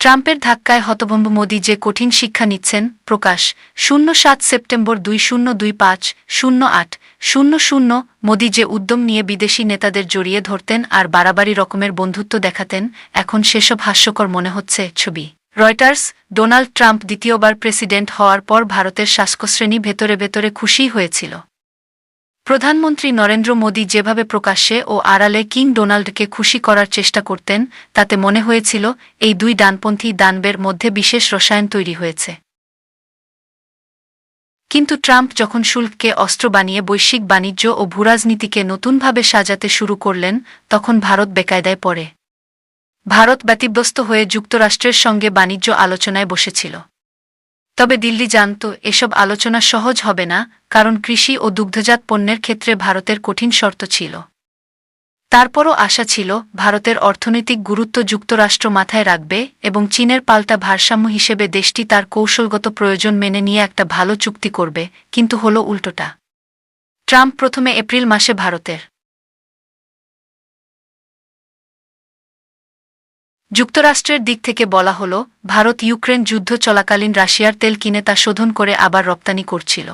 ট্রাম্পের ধাক্কায় হতভম্ব মোদি যে কঠিন শিক্ষা নিচ্ছেন, প্রকাশ শূন্য সাত সেপ্টেম্বর দুই শূন্য দুই পাঁচ, শূন্য আট, শূন্য শূন্য, মোদি যে উদ্যম নিয়ে বিদেশি নেতাদের জড়িয়ে ধরতেন আর বাড়াবাড়ি রকমের বন্ধুত্ব দেখাতেন, এখন সেসব হাস্যকর মনে হচ্ছে ছবি। রয়টার্স, ডোনাল্ড ট্রাম্প দ্বিতীয়বার প্রেসিডেন্ট হওয়ার পর ভারতের শাসকশ্রেণী ভেতরে ভেতরে খুশিই হয়েছিল। প্রধানমন্ত্রী নরেন্দ্র মোদী যেভাবে প্রকাশ্যে ও আড়ালে কিং ডোনাল্ডকে খুশি করার চেষ্টা করতেন, তাতে মনে হয়েছিল এই দুই ডানপন্থী দানবের মধ্যে বিশেষ রসায়ন তৈরি হয়েছে। কিন্তু ট্রাম্প যখন শুল্ককে অস্ত্র বানিয়ে বৈশ্বিক বাণিজ্য ও ভূরাজনীতিকে নতুনভাবে সাজাতে শুরু করলেন, তখন ভারত বেকায়দায় পড়ে। ভারত ব্যতিব্যস্ত হয়ে যুক্তরাষ্ট্রের সঙ্গে বাণিজ্য আলোচনায় বসেছিল। তবে দিল্লি জানত এসব আলোচনা সহজ হবে না, কারণ কৃষি ও দুগ্ধজাত পণ্যের ক্ষেত্রে ভারতের কঠিন শর্ত ছিল। তারপরও আশা ছিল, ভারতের অর্থনৈতিক গুরুত্ব যুক্তরাষ্ট্র মাথায় রাখবে এবং চীনের পাল্টা ভারসাম্য হিসেবে দেশটি তার কৌশলগত প্রয়োজন মেনে নিয়ে একটা ভালো চুক্তি করবে, কিন্তু হল উল্টোটা। ট্রাম্প প্রথমে এপ্রিল মাসে ভারতের যুক্তরাষ্ট্রের দিক থেকে বলা হল, ভারত ইউক্রেন যুদ্ধ চলাকালীন রাশিয়ার তেল কিনে তা শোধন করে আবার রপ্তানি করছিল।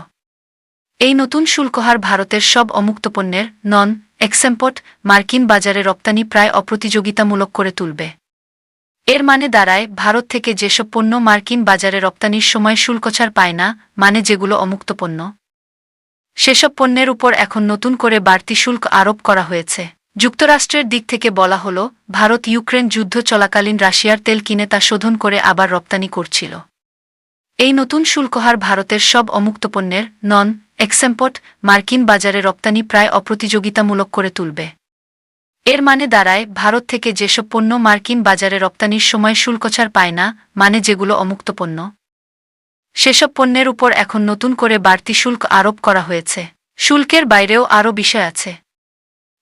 এই নতুন শুল্কহার ভারতের সব অমুক্ত পণ্যের নন এক্সেম্পট মার্কিন বাজারে রপ্তানি প্রায় অপ্রতিযোগিতামূলক করে তুলবে। এর মানে দাঁড়ায়, ভারত থেকে যেসব পণ্য মার্কিন বাজারে রপ্তানির সময় শুল্কছাড় পায় না মানে যেগুলো অমুক্ত পণ্য সেসব পণ্যের উপর এখন নতুন করে বাড়তি শুল্ক আরোপ করা হয়েছে। যুক্তরাষ্ট্রের দিক থেকে বলা হল, ভারত ইউক্রেন যুদ্ধ চলাকালীন রাশিয়ার তেল কিনে তা শোধন করে আবার রপ্তানি করছিল। এই নতুন শুল্কহার ভারতের সব অমুক্ত পণ্যের নন এক্সেম্পট মার্কিন বাজারে রপ্তানি প্রায় অপ্রতিযোগিতামূলক করে তুলবে। এর মানে দাঁড়ায়, ভারত থেকে যেসব পণ্য মার্কিন বাজারে রপ্তানির সময় শুল্কছাড় পায় না মানে যেগুলো অমুক্ত পণ্য সেসব পণ্যের উপর এখন নতুন করে বাড়তি শুল্ক আরোপ করা হয়েছে। শুল্কের বাইরেও আরও বিষয় আছে।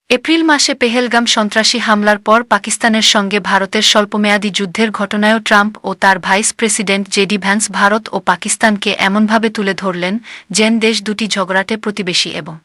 এপ্রিল মাসে পেহেলগাম সন্ত্রাসী হামলার পর পাকিস্তানের সঙ্গে ভারতের স্বল্পমেয়াদী যুদ্ধের ঘটনায়ও ট্রাম্প ও তার vice president J D Vance Bharat ও পাকিস্তানকে এমনভাবে তুলে ধরলেন, যেন দেশ দুটি ঝগড়াটে প্রতিবেশী এবং